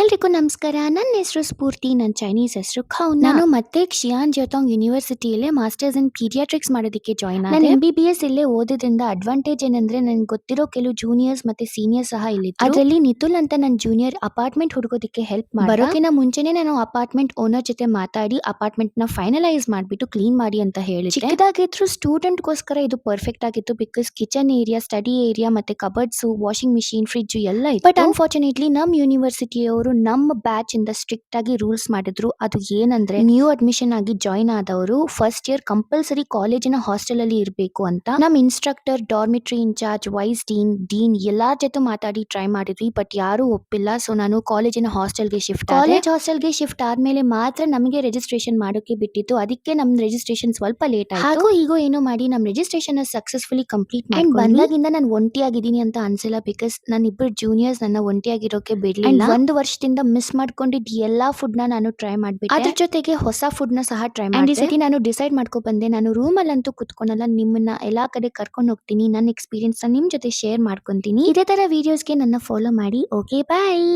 ಎಲ್ರಿಗೂ ನಮಸ್ಕಾರ. ನನ್ನ ಹೆಸರು ಸ್ಫೂರ್ತಿ. ನನ್ನ ಚೈನೀಸ್ ಹೆಸರು ಖೌನ್ ನಾನು ಮತ್ತೆ ಕ್ಷಿಯಾನ್ ಜೋತಾಂಗ್ ಯೂನಿವರ್ಸಿಟಿಯಲ್ಲೇ ಮಾಸ್ಟರ್ಸ್ ಇನ್ ಪೀಡಿಯಾಟ್ರಿಕ್ಸ್ ಮಾಡೋದಕ್ಕೆ ಜಾಯ್ನ್ ಆದೆ. ಎಂ ಬಿ ಬಿ ಎಸ್ ಇಲ್ಲೇ ಓದೋದ್ರಿಂದ ಅಡ್ವಾಂಟೇಜ್ ಏನಂದ್ರೆ ನನ್ಗೆ ಗೊತ್ತಿರೋ ಕೆಲವು ಜೂನಿಯರ್ಸ್ ಮತ್ತೆ ಸೀನಿಯರ್ಸ್ ಸಹ ಇಲ್ಲಿ ಅದರಲ್ಲಿ ನಿತುಲ್ ಅಂತ ನನ್ನ ಜೂನಿಯರ್ ಅಪಾರ್ಟ್ಮೆಂಟ್ ಹುಡುಗೋದಕ್ಕೆ ಹೆಲ್ಪ್ ಬರೋಕಿನ ಮುಂಚೆನೆ ನಾನು ಅಪಾರ್ಟ್ಮೆಂಟ್ ಓನರ್ ಜೊತೆ ಮಾತಾಡಿ ಅಪಾರ್ಟ್ಮೆಂಟ್ನ ಫೈನಲೈಸ್ ಮಾಡ್ಬಿಟ್ಟು ಕ್ಲೀನ್ ಮಾಡಿ ಅಂತ ಹೇಳಿ ಚಿಕ್ಕದಾಗಿದ್ರು ಸ್ಟೂಡೆಂಟ್ ಗೋಸ್ಕರ ಇದು ಪರ್ಫೆಕ್ಟ್ ಆಗಿತ್ತು because kitchen area study area ಮತ್ತೆ ಕಬರ್ಡ್ಸ್ ವಾಷಿಂಗ್ ಮಿಷಿನ್ ಫ್ರಿಡ್ಜ್ ಎಲ್ಲ ಇತ್ತು. ಬಟ್ ಅನ್ಫಾರ್ಚುನೇಟ್ಲಿ ನಮ್ ಯೂನಿವರ್ಸಿಟಿಯವರು ನಮ್ಮ ಬ್ಯಾಚ್ ಇಂದ ಸ್ಟ್ರಿಕ್ಟ್ ಆಗಿ ರೂಲ್ಸ್ ಮಾಡಿದ್ರು. ಅದು ಏನಂದ್ರೆ ನ್ಯೂ ಅಡ್ಮಿಷನ್ ಆಗಿ ಜಾಯಿನ್ ಆದವರು ಫಸ್ಟ್ ಇಯರ್ ಕಂಪಲ್ಸರಿ ಕಾಲೇಜಿನ ಹಾಸ್ಟೆಲ್ ಅಲ್ಲಿ ಇರಬೇಕು ಅಂತ ನಮ್ಮ instructor dormitory incharge vice dean dean ಎಲ್ಲಾರ್ ಜೊತೆ ಮಾತಾಡಿ ಟ್ರೈ ಮಾಡಿದ್ವಿ ಬಟ್ ಯಾರು ಒಪ್ಪಿಲ್ಲ. ಸೊ ನಾನು ಕಾಲೇಜಿನ ಹಾಸ್ಟೆಲ್ಗೆ ಶಿಫ್ಟ್ ಕಾಲೇಜ್ ಹಾಸ್ಟೆಲ್ಗೆ ಶಿಫ್ಟ್ ಆದ್ಮೇಲೆ ಮಾತ್ರ ನಮಗೆ ರಿಜಿಸ್ಟ್ರೇಷನ್ ಮಾಡೋಕೆ ಬಿಟ್ಟಿತ್ತು. ಅದಕ್ಕೆ ನಮ್ ರಿಜಿಸ್ಟ್ರೇಷನ್ ಸ್ವಲ್ಪ ಲೇಟ್ ಆಯ್ತು. ಹಾಗೂ ಈಗ ಏನೋ ಮಾಡಿ ನಮ್ ರಿಜಿಸ್ಟ್ರೇಷನ್ ಸಕ್ಸಸ್ಫುಲಿ ಕಂಪ್ಲೀಟ್ ಮಾಡಿ ಬಂದಾಗಿಂದ ನಾನು ಒಂಟಿಯಾಗಿದ್ದೀನಿ ಅಂತ ಅನ್ಸಿಲ್ಲ ಬಿಕಾಸ್ ನನ್ನ ಇಬ್ಬರು ಜೂನಿಯರ್ಸ್ ನನ್ನ ಒಂಟಿಯಾಗಿರೋಕೆ ಬಿಡ್ಲಿಲ್ಲ. ಒಂದು ವರ್ಷದಿಂದ ಮಿಸ್ ಮಾಡ್ಕೊಂಡಿದ್ದ ಎಲ್ಲಾ ಫುಡ್ನ ನಾನು ಟ್ರೈ ಮಾಡ್ಬಿಟ್ಟೆ. ಅದ್ರ ಜೊತೆಗೆ ಹೊಸ ಫುಡ್ನ ಸಹ ಟ್ರೈ ಮಾಡಿ ಸತಿ ನಾನು ಡಿಸೈಡ್ ಮಾಡ್ಕೊಂಡ್ ಬಂದೆ ನಾನು ರೂಮ್ ಅಲ್ಲಂತೂ ಕುತ್ಕೊಳಲ್ಲ ನಿಮ್ಮನ್ನ ಎಲ್ಲಾ ಕಡೆ ಕರ್ಕೊಂಡು ಹೋಗ್ತೀನಿ ನನ್ನ ಎಕ್ಸ್ಪೀರಿಯನ್ಸ್ನ ನಿಮ್ ಜೊತೆ ಶೇರ್ ಮಾಡ್ಕೊಂತೀನಿ. ಇದೇ ತರ ವಿಡಿಯೋಸ್ಗೆ ನನ್ನ ಫಾಲೋ ಮಾಡಿ ಓಕೆ ಬಾಯ್